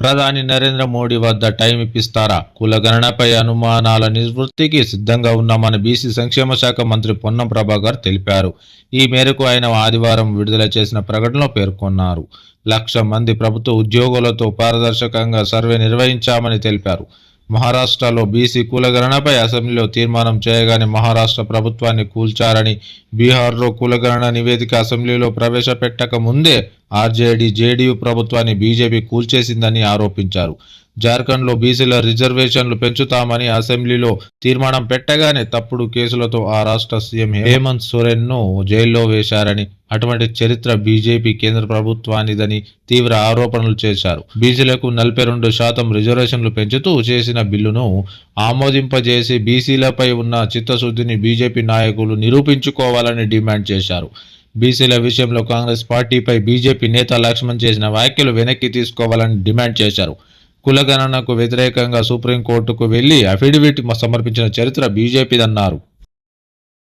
ప్రధాని నరేంద్ర మోడీ వద్ద టైం ఇప్పిస్తారా? కులగణనపై అనుమానాల నివృత్తికి సిద్ధంగా ఉన్నామని బీసీ సంక్షేమ శాఖ మంత్రి పొన్నం ప్రభాకర్ తెలిపారు. ఈ మేరకు ఆయన ఆదివారం విడుదల చేసిన ప్రకటనలో పేర్కొన్నారు. లక్ష మంది ప్రభుత్వ ఉద్యోగులతో పారదర్శకంగా సర్వే నిర్వహించామని తెలిపారు. మహారాష్ట్రలో బీసీ కులగణనపై అసెంబ్లీలో తీర్మానం చేయగానే మహారాష్ట్ర ప్రభుత్వాన్ని కూల్చారని బీహార్లో కులగణన నివేదిక అసెంబ్లీలో ప్రవేశపెట్టక ముందే ఆర్జేడీ జేడీయూ ప్రభుత్వాన్ని బీజేపీ కూల్చేసిందని ఆరోపించారు. జార్ఖండ్లో బీసీల రిజర్వేషన్లు పెంచుతామని అసెంబ్లీలో తీర్మానం పెట్టగానే తప్పుడు కేసులతో ఆ రాష్ట్ర సీఎం హేమంత్ సోరెన్ను జైల్లో వేశారని అటువంటి చరిత్ర బీజేపీ కేంద్ర ప్రభుత్వానిదని తీవ్ర ఆరోపణలు చేశారు. బీసీలకు నలభై రెండు శాతం రిజర్వేషన్లు పెంచుతూ చేసిన బిల్లును ఆమోదింపజేసి బీసీలపై ఉన్న చిత్తశుద్ధిని బీజేపీ నాయకులు నిరూపించుకోవాలని డిమాండ్ చేశారు. బీసీల విషయంలో కాంగ్రెస్ పార్టీపై బీజేపీ నేత లక్ష్మణ్ చేసిన వ్యాఖ్యలు వెనక్కి తీసుకోవాలని డిమాండ్ చేశారు. కులగణనకు వ్యతిరేకంగా సుప్రీంకోర్టుకు వెళ్ళి అఫిడవిట్ సమర్పించిన చరిత్ర బీజేపీదన్నారు.